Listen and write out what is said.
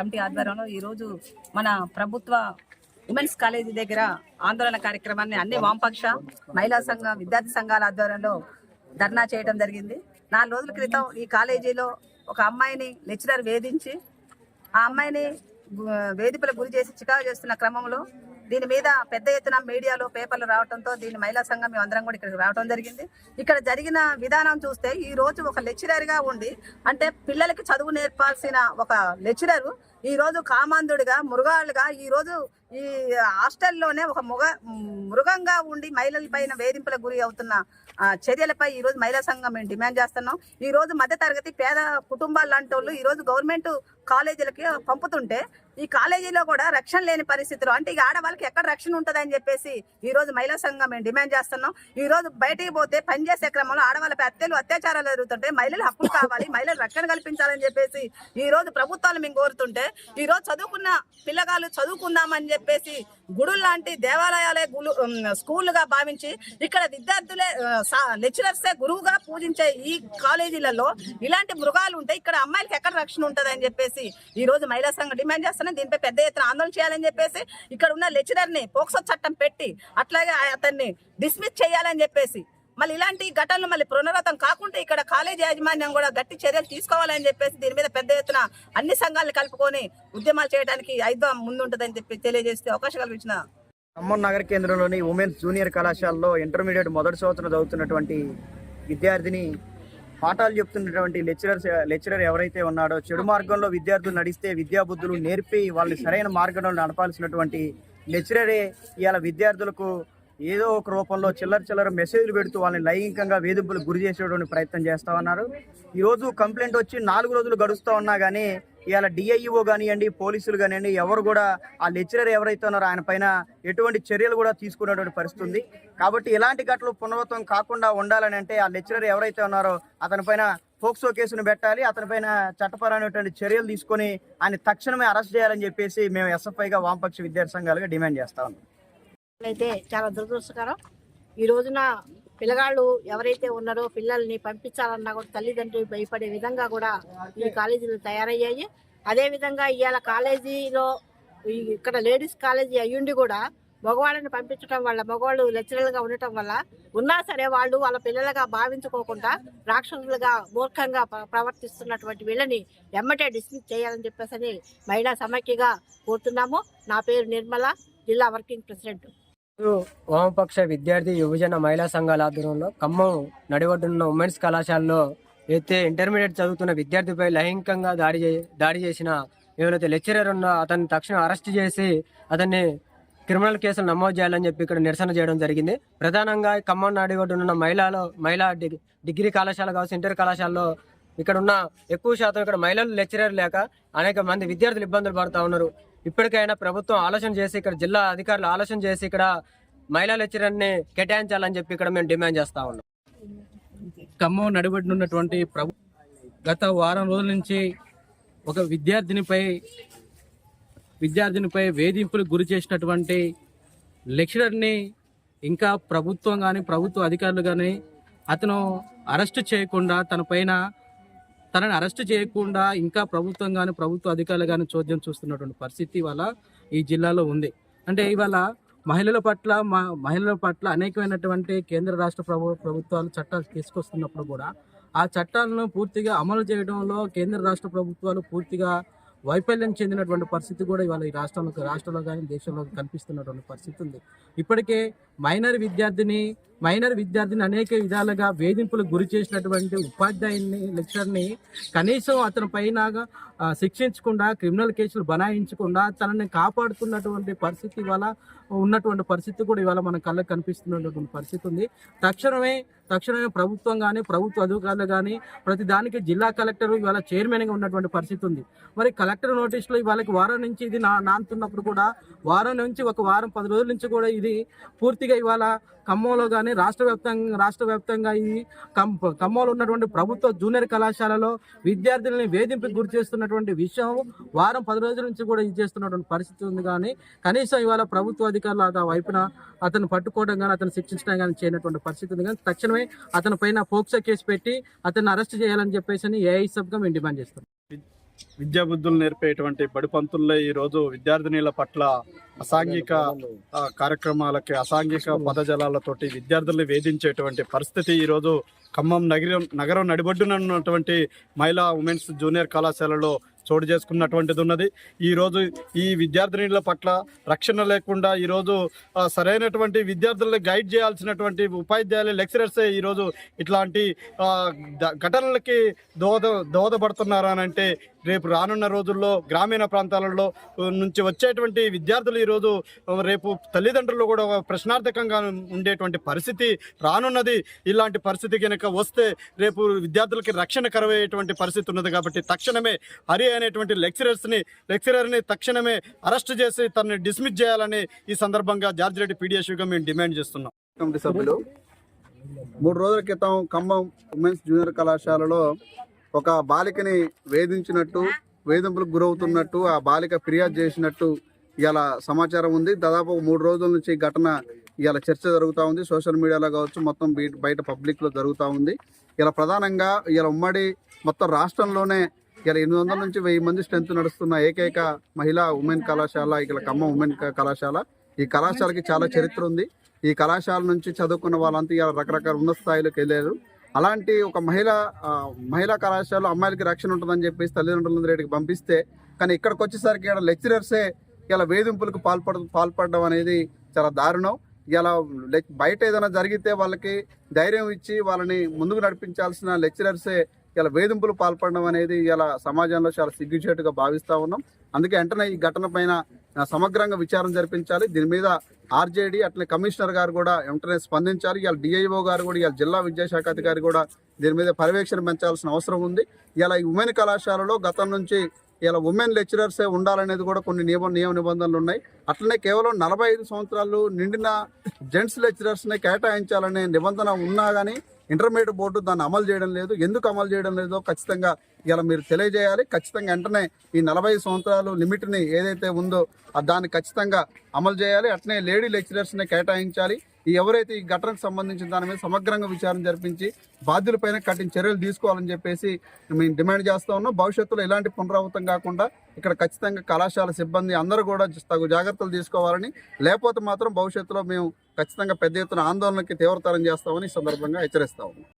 Committee ఆధ్వర్యంలో ఈరోజు మన ప్రభుత్వ ఉమెన్స్ కాలేజీ దగ్గర ఆందోళన కార్యక్రమాన్ని అన్ని వామపక్ష మహిళా సంఘం విద్యార్థి సంఘాల ఆధ్వర్యంలో ధర్నా చేయడం జరిగింది. నాలుగు రోజుల క్రితం ఈ కాలేజీలో ఒక అమ్మాయిని లెక్చరర్ వేధించి ఆ అమ్మాయిని గు- గురి చేసి చికాకు చేస్తున్న క్రమంలో దీని మీద పెద్ద ఎత్తున మీడియాలో పేపర్లు రావడంతో దీని మహిళా సంఘం మేము అందరం కూడా ఇక్కడికి రావడం జరిగింది. ఇక్కడ జరిగిన విధానం చూస్తే ఈ రోజు ఒక లెక్చరర్గా ఉండి అంటే పిల్లలకి చదువు నేర్పాల్సిన ఒక లెక్చరర్ ఈ రోజు కామాంధుడిగా మృగాలుగా ఈ రోజు ఈ హాస్టల్లోనే ఒక మృగ మృగంగా ఉండి మహిళల పైన వేధింపులకు గురి అవుతున్న చర్యలపై ఈ రోజు మహిళా సంఘం మేము డిమాండ్ చేస్తున్నాం. ఈ రోజు మధ్య తరగతి పేద కుటుంబాలు లాంటి వాళ్ళు ఈ రోజు గవర్నమెంట్ కాలేజీలకి పంపుతుంటే ఈ కాలేజీలో కూడా రక్షణ లేని పరిస్థితులు. అంటే ఇక ఆడవాళ్ళకి ఎక్కడ రక్షణ ఉంటుంది అని చెప్పేసి ఈ రోజు మహిళా సంఘం మేము డిమాండ్ చేస్తున్నాం. ఈ రోజు బయటికి పోతే పనిచేసే క్రమంలో ఆడవాళ్ళపై హత్యలు అత్యాచారాలు జరుగుతుంటే మహిళలు హక్కులు కావాలి మహిళలు రక్షణ కల్పించాలని చెప్పేసి ఈ రోజు ప్రభుత్వాలు మేము కోరుతుంటే ఈ రోజు చదువుకున్న పిల్లగాళ్ళు చదువుకుందామని చెప్పేసి గుడులు లాంటి దేవాలయాలే గులు స్కూళ్ళుగా భావించి ఇక్కడ విద్యార్థులే లెక్చరర్సే గురువుగా పూజించే ఈ కాలేజీలలో ఇలాంటి మృగాలు ఉంటే ఇక్కడ అమ్మాయిలకి ఎక్కడ రక్షణ ఉంటుంది అని చెప్పేసి ఈ రోజు మహిళా సంఘం డిమాండ్ చేస్తున్నాం దీనిపై పెద్ద ఎత్తున ఆందోళన చేయాలని చెప్పేసి ఇక్కడ ఉన్న లెక్చరర్ని పోక్సో చట్టం పెట్టి అట్లాగే అతన్ని డిస్మిస్ చేయాలని చెప్పేసి మళ్ళీ ఇలాంటి ఘటనలు మళ్ళీ పునరావృతం కాకుండా ఇక్కడ కాలేజీ యాజమాన్యం కూడా గట్టి చర్యలు తీసుకోవాలని చెప్పేసి దీని మీద పెద్ద ఎత్తున అన్ని సంఘాలను కలుపుకొని ఉద్యమాలు చేయడానికి ఐదో ముందుంటుందని చెప్పి తెలియజేస్తే అవకాశం కల్పించిన ఖమ్మం నగర కేంద్రంలోని ఉమెన్స్ జూనియర్ కళాశాలలో ఇంటర్మీడియట్ మొదటి సంవత్సరం చదువుతున్నటువంటి విద్యార్థిని పాఠాలు చెప్తున్నటువంటి లెక్చరర్స్ లెక్చరర్ ఎవరైతే ఉన్నాడో చెడు మార్గంలో విద్యార్థులు నడిస్తే విద్యాబుద్ధులు నేర్పి వాళ్ళని సరైన మార్గంలో నడపాల్సినటువంటి లెక్చరరే ఇవాళ విద్యార్థులకు ఏదో ఒక రూపంలో చిల్లర చిల్లర మెసేజ్లు పెడుతూ వాళ్ళని లైంగికంగా వేధింపులకు గురి చేసేటువంటి ప్రయత్నం చేస్తా ఉన్నారు. ఈరోజు కంప్లైంట్ వచ్చి నాలుగు రోజులు గడుస్తూ ఉన్నా కానీ ఇవాళ డిఐఓ కానివ్వండి పోలీసులు కానివ్వండి ఎవరు కూడా ఆ లెక్చరర్ ఎవరైతే ఉన్నారో ఆయన పైన ఎటువంటి చర్యలు కూడా తీసుకునేటువంటి పరిస్థితి ఉంది. కాబట్టి ఇలాంటి ఘటనలు పునరావృతం కాకుండా ఉండాలని అంటే ఆ లెక్చరర్ ఎవరైతే ఉన్నారో అతనిపైన ఫోక్సో కేసును పెట్టాలి అతనిపైన చట్టపరమైనటువంటి చర్యలు తీసుకొని ఆయన తక్షణమే అరెస్ట్ చేయాలని చెప్పేసి మేము ఎస్ఎఫ్ఐగా వామపక్ష విద్యార్థి సంఘాలుగా డిమాండ్ చేస్తా ఉన్నాం. అయితే చాలా దురదృష్టకరం. ఈ రోజున పిల్లగాళ్ళు ఎవరైతే ఉన్నారో పిల్లల్ని పంపించాలన్నా కూడా తల్లిదండ్రులు భయపడే విధంగా కూడా ఈ కాలేజీలు తయారయ్యాయి. అదే విధంగా ఇవాళ కాలేజీలో ఇక్కడ లేడీస్ కాలేజీ అయ్యుండి కూడా మగవాళ్ళని పంపించడం వల్ల మగవాళ్ళు లెక్చరర్లుగా ఉండటం వల్ల ఉన్నా సరే వాళ్ళు వాళ్ళ పిల్లలుగా భావించుకోకుండా రాక్షసులుగా మూర్ఖంగా ప్రవర్తిస్తున్నటువంటి వీళ్ళని ఎమ్మటే డిస్మిస్ చేయాలని చెప్పేసి మహిళా సమైక్యగా కోరుతున్నాము. నా పేరు నిర్మల జిల్లా వర్కింగ్ ప్రెసిడెంట్. వామపక్ష విద్యార్థి యువజన మహిళా సంఘాల ఆధ్వర్యంలో ఖమ్మం నడివడ్డున్న ఉమెన్స్ కళాశాలలో అయితే ఇంటర్మీడియట్ చదువుతున్న విద్యార్థిపై లైంగికంగా దాడి దాడి చేసిన ఎవరైతే లెక్చరర్ ఉన్నా అతన్ని తక్షణం అరెస్ట్ చేసి అతన్ని క్రిమినల్ కేసులు నమోదు చేయాలని చెప్పి ఇక్కడ నిరసన చేయడం జరిగింది. ప్రధానంగా ఖమ్మం నడివడ్డున్న మహిళలో మహిళా డిగ్రీ కళాశాల కావచ్చు ఇంటర్ కళాశాలలో ఇక్కడ ఉన్న ఎక్కువ శాతం ఇక్కడ మహిళలు లెక్చరర్ లేక అనేక మంది విద్యార్థులు ఇబ్బందులు పడుతూ ఉన్నారు. ఇప్పటికైనా ప్రభుత్వం ఆలోచన చేసి ఇక్కడ జిల్లా అధికారులు ఆలోచన చేసి ఇక్కడ మహిళా లెక్చరర్ని కేటాయించాలని చెప్పి ఇక్కడ మేము డిమాండ్ చేస్తా ఉన్నాం. ఖమ్మం నడిబడినటువంటి ప్రభు గత వారం రోజుల నుంచి ఒక విద్యార్థినిపై విద్యార్థినిపై వేధింపులకు గురి చేసినటువంటి లెక్చరర్ని ఇంకా ప్రభుత్వం కానీ ప్రభుత్వ అధికారులు కానీ అతను అరెస్ట్ చేయకుండా తన పైన తనని అరెస్ట్ చేయకుండా ఇంకా ప్రభుత్వం కానీ ప్రభుత్వ అధికారులు కానీ చోద్యం చూస్తున్నటువంటి పరిస్థితి ఇవాళ ఈ జిల్లాలో ఉంది. అంటే ఇవాళ మహిళల పట్ల మా మహిళల పట్ల అనేకమైనటువంటి కేంద్ర రాష్ట్ర ప్రభు ప్రభుత్వాలు చట్టాలు తీసుకొస్తున్నప్పుడు కూడా ఆ చట్టాలను పూర్తిగా అమలు చేయడంలో కేంద్ర రాష్ట్ర ప్రభుత్వాలు పూర్తిగా వైఫల్యం చెందినటువంటి పరిస్థితి కూడా ఇవాళ ఈ రాష్ట్రంలో రాష్ట్రంలో కానీ దేశంలో కనిపిస్తున్నటువంటి పరిస్థితి ఉంది. ఇప్పటికే మైనర్ విద్యార్థిని మైనర్ విద్యార్థిని అనేక విధాలుగా వేధింపులకు గురి చేసినటువంటి ఉపాధ్యాయుని లెక్చర్ని కనీసం అతని పైన శిక్షించకుండా క్రిమినల్ కేసులు బనాయించకుండా తనని కాపాడుతున్నటువంటి పరిస్థితి ఇవాళ ఉన్నటువంటి పరిస్థితి కూడా ఇవాళ మన కళ్ళకు కనిపిస్తున్నటువంటి పరిస్థితి ఉంది. తక్షణమే తక్షణమే ప్రభుత్వం కానీ ప్రభుత్వ అధికారులు కానీ ప్రతి దానికి జిల్లా కలెక్టర్ ఇవాళ చైర్మన్గా ఉన్నటువంటి పరిస్థితి ఉంది. మరి కలెక్టర్ నోటీసులో ఇవాళకి వారం నుంచి ఇది నా నానుతున్నప్పుడు కూడా వారం నుంచి ఒక వారం పది రోజుల నుంచి కూడా ఇది పూర్తిగా ఇవాళ ఖమ్మంలో కానీ రాష్ట్ర వ్యాప్తంగా రాష్ట్ర వ్యాప్తంగా ఈ ఖమ్మంలో ఉన్నటువంటి ప్రభుత్వ జూనియర్ కళాశాలలో విద్యార్థులని వేధింపుకి గురి చేస్తున్నటువంటి విషయం వారం పది రోజుల నుంచి కూడా ఇది చేస్తున్నటువంటి పరిస్థితి ఉంది కానీ కనీసం ఇవాళ ప్రభుత్వ అధికారులు ఆ వైపున అతను పట్టుకోవడం కానీ అతను శిక్షించడం కానీ చేయనటువంటి పరిస్థితి ఉంది కానీ తక్షణమే అతని పైన పోక్సో కేసు పెట్టి అతన్ని అరెస్ట్ చేయాలని చెప్పేసి ఏఐ సబ్గా మేము డిమాండ్ చేస్తాం విద్యా బుద్ధులు నేర్పేటువంటి బడిపంతుల్లో ఈరోజు విద్యార్థినిల పట్ల అసాంఘిక కార్యక్రమాలకి అసాంఘిక పదజలాలతోటి విద్యార్థుల్ని వేధించేటువంటి పరిస్థితి ఈరోజు ఖమ్మం నగరం నగరం నడిబడ్డనున్నటువంటి మహిళా ఉమెన్స్ జూనియర్ కళాశాలలో చోటు చేసుకున్నటువంటిది ఉన్నది ఈరోజు ఈ విద్యార్థినిల పట్ల రక్షణ లేకుండా ఈరోజు సరైనటువంటి విద్యార్థులను గైడ్ చేయాల్సినటువంటి ఉపాధ్యాయులు లెక్చరర్సే ఈరోజు ఇట్లాంటి ఘటనలకి దోహద దోహదపడుతున్నారనంటే రేపు రానున్న రోజుల్లో గ్రామీణ ప్రాంతాలలో నుంచి వచ్చేటువంటి విద్యార్థులు ఈరోజు రేపు తల్లిదండ్రులు కూడా ప్రశ్నార్థకంగా ఉండేటువంటి పరిస్థితి రానున్నది. ఇలాంటి పరిస్థితి కనుక వస్తే రేపు విద్యార్థులకి రక్షణ కరవయ్యేటువంటి పరిస్థితి ఉన్నది కాబట్టి తక్షణమే హరి అనేటువంటి లెక్చరర్స్ని లెక్చరర్ని తక్షణమే అరెస్ట్ చేసి తనని డిస్మిస్ చేయాలని ఈ సందర్భంగా జార్జ్ రెడ్డి పీడిఎస్గా మేము డిమాండ్ చేస్తున్నాం. కమిటీ సభ్యులు మూడు రోజుల క్రితం ఖమ్మం ఉమెన్స్ జూనియర్ కళాశాలలో ఒక బాలికని వేధించినట్టు వేధింపులకు గురవుతున్నట్టు ఆ బాలిక ఫిర్యాదు చేసినట్టు ఇలా సమాచారం ఉంది. దాదాపు మూడు రోజుల నుంచి ఘటన ఇలా చర్చ జరుగుతూ ఉంది. సోషల్ మీడియాలో కావచ్చు మొత్తం బయట పబ్లిక్లో జరుగుతూ ఉంది. ఇలా ప్రధానంగా ఇలా ఉమ్మడి మొత్తం రాష్ట్రంలోనే ఇలా ఎనిమిది వందల నుంచి వెయ్యి మంది స్ట్రెంత్ నడుస్తున్న ఏకైక మహిళా ఉమెన్ కళాశాల ఇక్కడ ఖమ్మం ఉమెన్ కళాశాల. ఈ కళాశాలకి చాలా చరిత్ర ఉంది. ఈ కళాశాల నుంచి చదువుకున్న వాళ్ళంతా ఇలా రకరకాల ఉన్నత స్థాయిలోకి వెళ్ళారు. అలాంటి ఒక మహిళ మహిళా కళాశాల అమ్మాయిలకి రక్షణ ఉంటుందని చెప్పేసి తల్లిదండ్రులందరికి పంపిస్తే కానీ ఇక్కడికి వచ్చేసరికి ఇక్కడ లెక్చరర్సే ఇలా వేధింపులకు పాల్పడ పాల్పడడం అనేది చాలా దారుణం. ఇలా లెక్- బయట ఏదైనా జరిగితే వాళ్ళకి ధైర్యం ఇచ్చి వాళ్ళని ముందుకు నడిపించాల్సిన లెక్చరర్సే ఇలా వేధింపులు పాల్పడడం అనేది ఇలా సమాజంలో చాలా సిగ్గుచేటుగా భావిస్తూ ఉన్నాం. అందుకే వెంటనే ఈ ఘటన పైన సమగ్రంగా విచారణ జరిపించాలి. దీని మీద ఆర్జేడీ అట్లనే కమిషనర్ గారు కూడా వెంటనే స్పందించాలి. ఇవాళ డిఐఓ గారు కూడా ఇవాళ జిల్లా విద్యాశాఖ అధికారి కూడా దీని మీద పర్యవేక్షణ పెంచాల్సిన అవసరం ఉంది. ఇలా ఈ ఉమెన్ కళాశాలలో గతం నుంచి ఇలా ఉమెన్ లెక్చరర్సే ఉండాలనేది కూడా కొన్ని నియమ నియమ నిబంధనలు ఉన్నాయి. అట్లనే కేవలం నలభై ఐదు సంవత్సరాలు నిండిన జెంట్స్ లెక్చరర్స్ని కేటాయించాలనే నిబంధన ఉన్నా కానీ ఇంటర్మీడియట్ బోర్డు దాన్ని అమలు చేయడం లేదు. ఎందుకు అమలు చేయడం లేదో ఖచ్చితంగా ఇలా మీరు తెలియజేయాలి. ఖచ్చితంగా వెంటనే ఈ నలభై సంవత్సరాలు లిమిట్ని ఏదైతే ఉందో దాన్ని ఖచ్చితంగా అమలు చేయాలి. అట్నే లేడీ లెక్చరర్స్ని కేటాయించాలి. ఈ ఎవరైతే ఈ ఘటనకు సంబంధించిన దాని మీద సమగ్రంగా విచారణ జరిపించి బాధ్యులపైన కఠిన చర్యలు తీసుకోవాలని చెప్పేసి మేము డిమాండ్ చేస్తూ ఉన్నాం. భవిష్యత్తులో ఇలాంటి పునరావృతం కాకుండా ఇక్కడ ఖచ్చితంగా కళాశాల సిబ్బంది అందరూ కూడా తగు జాగ్రత్తలు తీసుకోవాలని లేకపోతే మాత్రం భవిష్యత్తులో మేము ఖచ్చితంగా పెద్ద ఎత్తున ఆందోళనకి తీవ్రతరం చేస్తామని ఈ సందర్భంగా హెచ్చరిస్తా ఉన్నాం.